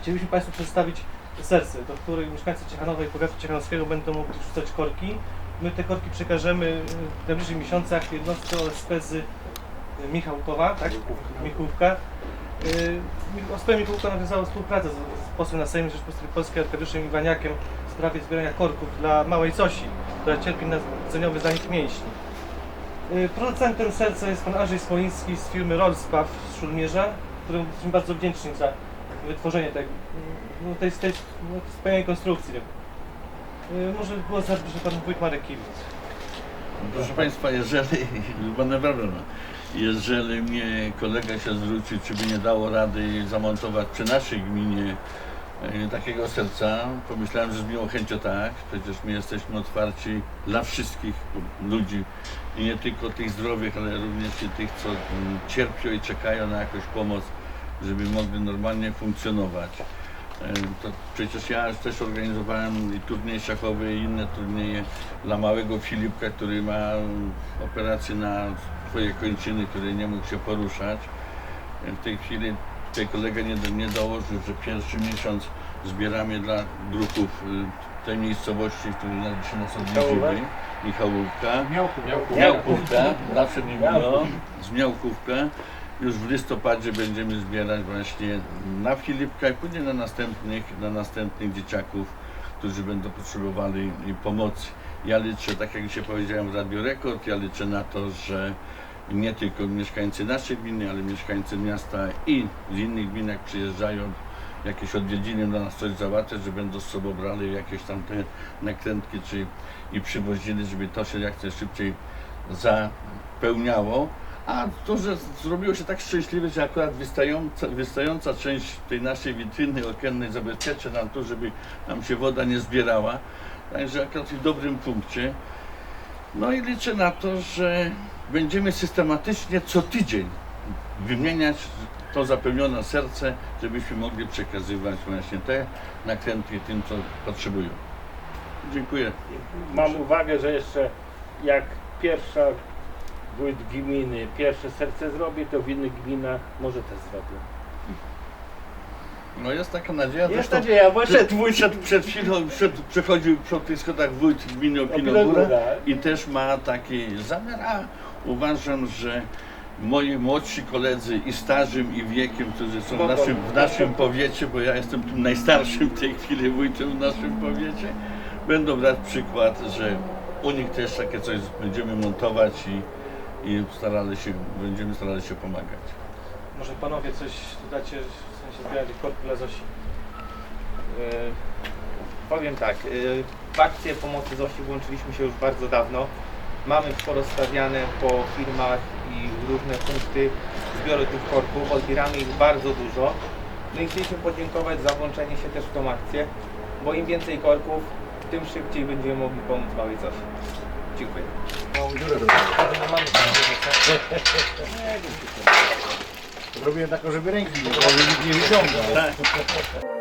Chcielibyśmy Państwu przedstawić serce, do której mieszkańcy Ciechanowa i powiatu ciechanowskiego będą mogli wrzucać korki. My te korki przekażemy w najbliższych miesiącach jednostce OSP z y, Michałkowa, tak? Michówka. Y, OSP Michałka nawiązała współpracę z, z posłem na Sejmie Rzeczpospolitej Polskiej Arkadiuszem Iwaniakiem w sprawie zbierania korków dla małej Zosi, która cierpi na rdzeniowy zanik mięśni. Producentem serca jest pan Andrzej Smoliński z firmy Rollspaw z Szulmierza, któremu jesteśmy bardzo wdzięczni za wytworzenie tej, no, tej, tej no, wspaniałej konstrukcji. Y, Może głos zabierze pan wójt Marek Kiwic. Proszę Państwa, jeżeli, jeżeli mnie kolega się zwrócił, czy by nie dało rady zamontować przy naszej gminie e, takiego serca, pomyślałem, że z miłą chęcią tak. Przecież my jesteśmy otwarci dla wszystkich ludzi i nie tylko tych zdrowych, ale również i tych, co mm, cierpią i czekają na jakąś pomoc, żeby mogli normalnie funkcjonować. E, To przecież ja też organizowałem i turniej szachowy i inne turnieje dla małego Filipka, który ma operację na swoje kończyny, który nie mógł się poruszać. E, W tej chwili tutaj kolega nie, nie dołożył, że pierwszy miesiąc zbieramy dla druhów y, tej miejscowości, w której się nas odwiedziły, Michałówka. Miałkówka, zawsze nie było, z Miałkówka. Już w listopadzie będziemy zbierać właśnie na Filipka i później na następnych, na następnych dzieciaków, którzy będą potrzebowali pomocy. Ja liczę, tak jak dzisiaj powiedziałem w Radio Rekord, ja liczę na to, że nie tylko mieszkańcy naszej gminy, ale mieszkańcy miasta i z innych gmin, jak przyjeżdżają jakieś odwiedziny dla nas coś załatwiać, że będą z sobą brali jakieś tam te nakrętki czy i przywozili, żeby to się jak najszybciej zapełniało. A to, że zrobiło się tak szczęśliwe, że akurat wystająca, wystająca część tej naszej witryny okiennej zabezpieczy nam to, żeby nam się woda nie zbierała. Także akurat w dobrym punkcie. No i liczę na to, że będziemy systematycznie co tydzień wymieniać to zapełnione serce, żebyśmy mogli przekazywać właśnie te nakrętki tym, co potrzebują. Dziękuję. Mam uwagę, że jeszcze jak pierwsza wójt gminy pierwsze serce zrobi, to w innych gminach może też zrobią. No jest taka nadzieja. Jest zresztą nadzieja, bo Przed, przed, przed chwilą przed, przechodził po tych schodach wójt gminy Opinogóra Opinogóra. i też ma taki zamiar, a uważam, że moi młodsi koledzy i starzym i wiekiem, którzy są w naszym, w naszym powiecie, bo ja jestem tym najstarszym w tej chwili wójtem w naszym powiecie, będą brać przykład, że u nich też takie coś będziemy montować i, i starali się, będziemy starali się pomagać. Może panowie coś dodacie w sensie zbierania tych korków dla Zosi? E, Powiem tak, e, w akcję pomocy Zosi włączyliśmy się już bardzo dawno. Mamy porozstawiane po firmach i różne punkty zbioru tych korków, odbieramy ich bardzo dużo. No i chcieliśmy podziękować za włączenie się też w tą akcję, bo im więcej korków, tym szybciej będziemy mogli pomóc małej Zosi. Dziękuję. Zrobiłem taką, żeby ręki nie nie wyciągał.